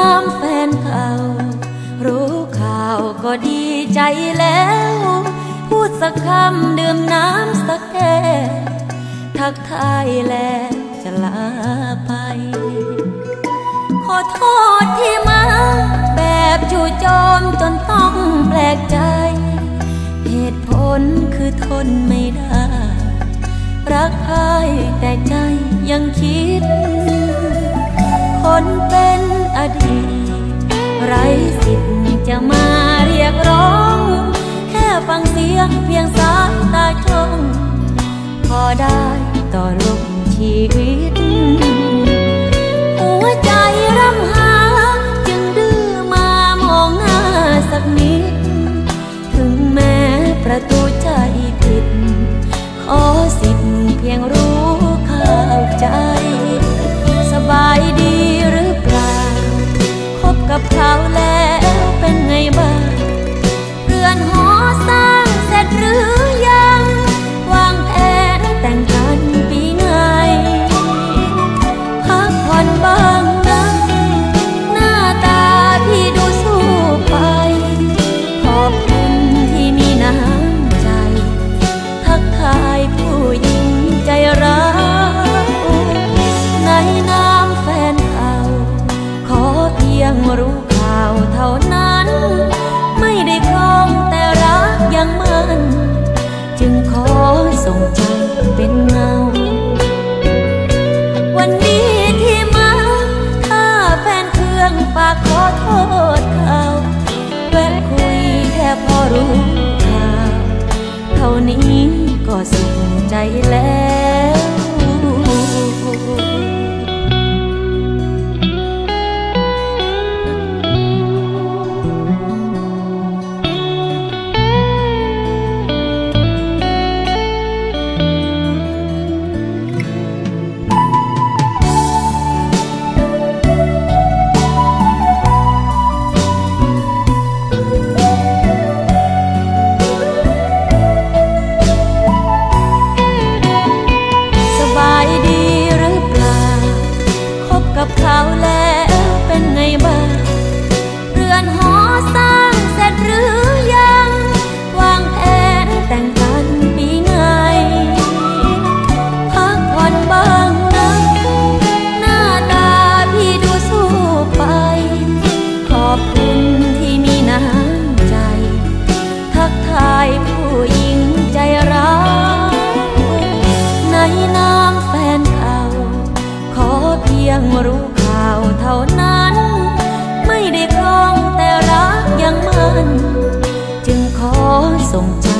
ามแฟนเก่า รู้ข่าวก็ดีใจแล้ว พูดสักคำดื่มน้ำสักแก้ทักทายแล้วจะลาไป ขอโทษที่มาแบบจู่โจมจนต้องแปลกใจ เหตุผลคือทนไม่ได้ รักใครแต่ใจยังคิดคนเป็น เสียงเพียงสายตาชมพอได้ต่อลมชีวิต นเครื่องฝากขอโทษเขาแวะคุยแค่พอรู้ข่าวเท่านี้ก็สุขใจแล้ว เพียงรู้ข่าวเท่านั้น ไม่ได้ครองแต่รักยังมัน จึงขอส่งใจ